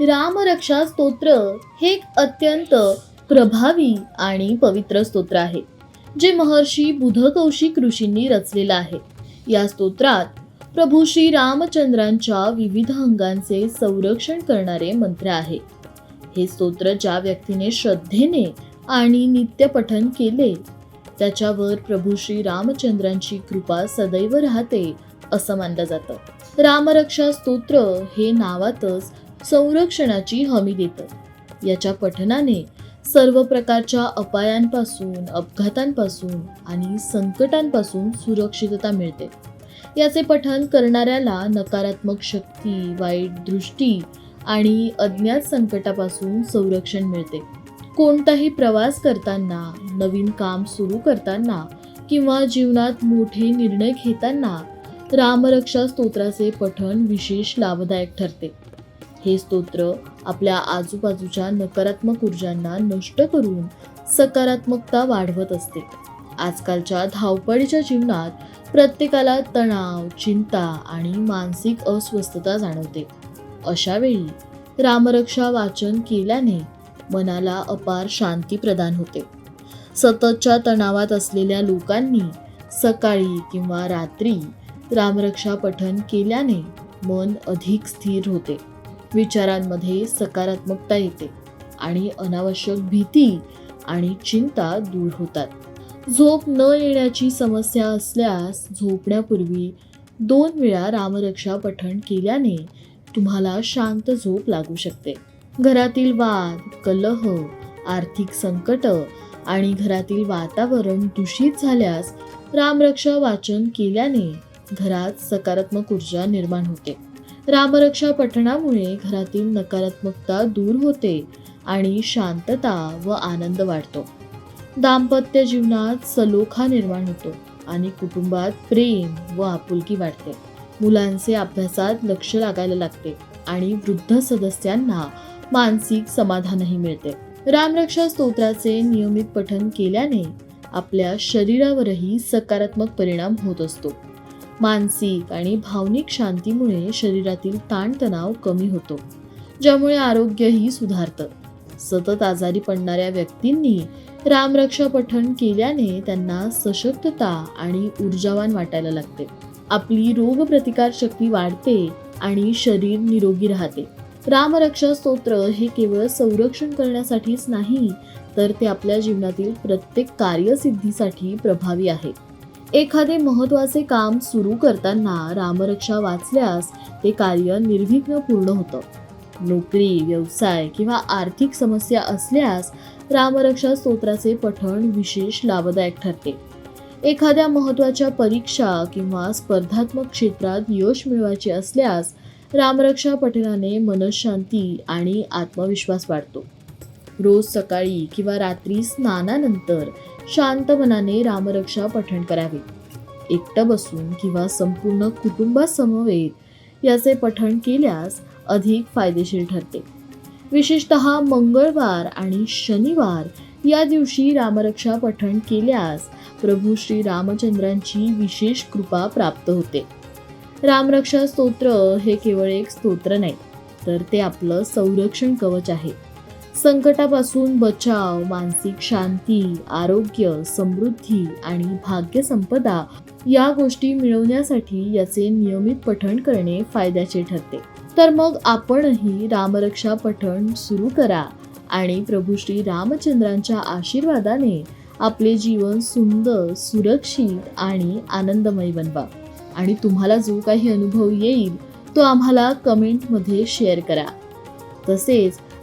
रामरक्षा स्तोत्र हे एक अत्यंत प्रभावी आणि पवित्र स्तोत्र आहे जे महर्षी बुधकौशिक ऋषींनी रचलेलं आहे. या स्तोत्रात प्रभू श्री रामचंद्रांच्या विविध अंगांचे संरक्षण करणारे मंत्र आहे. हे स्तोत्र ज्या व्यक्तीने श्रद्धेने आणि नित्य पठन केले त्याच्यावर प्रभू श्री रामचंद्रांची कृपा सदैव राहते असं मानलं जातं. रामरक्षा स्तोत्र हे नावातच संरक्षणाची हमी देतं. याच्या पठनाने सर्व प्रकारच्या अपायांपासून अपघातांपासून आणि संकटांपासून सुरक्षितता मिळते. याचे पठन करणाऱ्याला नकारात्मक शक्ती वाईट दृष्टी आणि अज्ञात संकटापासून संरक्षण मिळते. कोणताही प्रवास करताना नवीन काम सुरू करताना किंवा जीवनात मोठे निर्णय घेताना रामरक्षा स्तोत्राचे पठण विशेष लाभदायक ठरते. हे स्तोत्र आपल्या आजूबाजूच्या नकारात्मक ऊर्जांना नष्ट करून सकारात्मकता वाढवत असते. आजकालच्या धावपळीच्या जीवनात प्रत्येकाला तणाव चिंता आणि मानसिक अस्वस्थता जाणवते. अशा वेळी रामरक्षा वाचन केल्याने मनाला अपार शांती प्रदान होते. सततच्या तणावात असलेल्या लोकांनी सकाळी किंवा रात्री रामरक्षा पठन केल्याने मन अधिक स्थिर होते. विचारांमध्ये सकारात्मकता येते आणि अनावश्यक भीती आणि चिंता दूर होतात. झोप न येण्याची समस्या असल्यास झोपण्यापूर्वी दोन वेळा रामरक्षा पठण केल्याने तुम्हाला शांत झोप लागू शकते. घरातील वाद कलह आर्थिक संकट आणि घरातील वातावरण दूषित झाल्यास रामरक्षा वाचन केल्याने घरात सकारात्मक ऊर्जा निर्माण होते. रामरक्षा पठणामुळे घरातील नकारात्मकता दूर होते आणि शांतता व आनंद वाढतो. दाम्पत्य जीवनात सलोखा निर्माण होतो आणि कुटुंबात प्रेम व आपुलकी वाढते. मुलांचे अभ्यासात लक्ष लागायला लागते आणि वृद्ध सदस्यांना मानसिक समाधानही मिळते. रामरक्षा स्तोत्राचे नियमित पठन केल्याने आपल्या शरीरावरही सकारात्मक परिणाम होत असतो. मानसिक आणि भावनिक शांतीमुळे शरीरातील ताणतणाव कमी होतो ज्यामुळे आरोग्यही सुधारतं. सतत आजारी पडणाऱ्या व्यक्तींनी रामरक्षा पठण केल्याने त्यांना सशक्तता आणि ऊर्जावान वाटायला लागते. आपली रोगप्रतिकार शक्ती वाढते आणि शरीर निरोगी राहते. रामरक्षा स्तोत्र हे केवळ संरक्षण करण्यासाठीच नाही तर ते आपल्या जीवनातील प्रत्येक कार्यसिद्धीसाठी प्रभावी आहे. एखादे महत्त्वाचे काम सुरू करताना रामरक्षा वाचल्यास ते कार्य निर्विघ्न पूर्ण होतं. नोकरी व्यवसाय किंवा आर्थिक समस्या असल्यास रामरक्षा स्तोत्राचे पठण विशेष लाभदायक ठरते. एखाद्या महत्त्वाच्या परीक्षा किंवा स्पर्धात्मक क्षेत्रात यश मिळवायचे असल्यास रामरक्षा पठणाने मनशांती आणि आत्मविश्वास वाढतो. रोज सकाळी किंवा रात्री स्नानानंतर शांत मनाने रामरक्षा पठण करावे. एकटं बसून किंवा संपूर्ण कुटुंबासमवेत याचे पठण केल्यास अधिक फायदेशीर ठरते. विशेषत मंगळवार आणि शनिवार या दिवशी रामरक्षा पठण केल्यास प्रभू श्री रामचंद्रांची विशेष कृपा प्राप्त होते. रामरक्षा स्तोत्र हे केवळ एक स्तोत्र नाही तर ते आपलं संरक्षण कवच आहे. संकटापासून बचाव मानसिक शांती आरोग्य समृद्धी आणि भाग्यसंपदा या गोष्टी मिळवण्यासाठी याचे नियमित पठण करणे फायद्याचे ठरते. तर मग आपणही रामरक्षा पठण सुरू करा आणि प्रभू श्री रामचंद्रांच्या आशीर्वादाने आपले जीवन सुंदर सुरक्षित आणि आनंदमय बनवा. आणि तुम्हाला जो काही अनुभव येईल तो आम्हाला कमेंटमध्ये शेअर करा. तसेच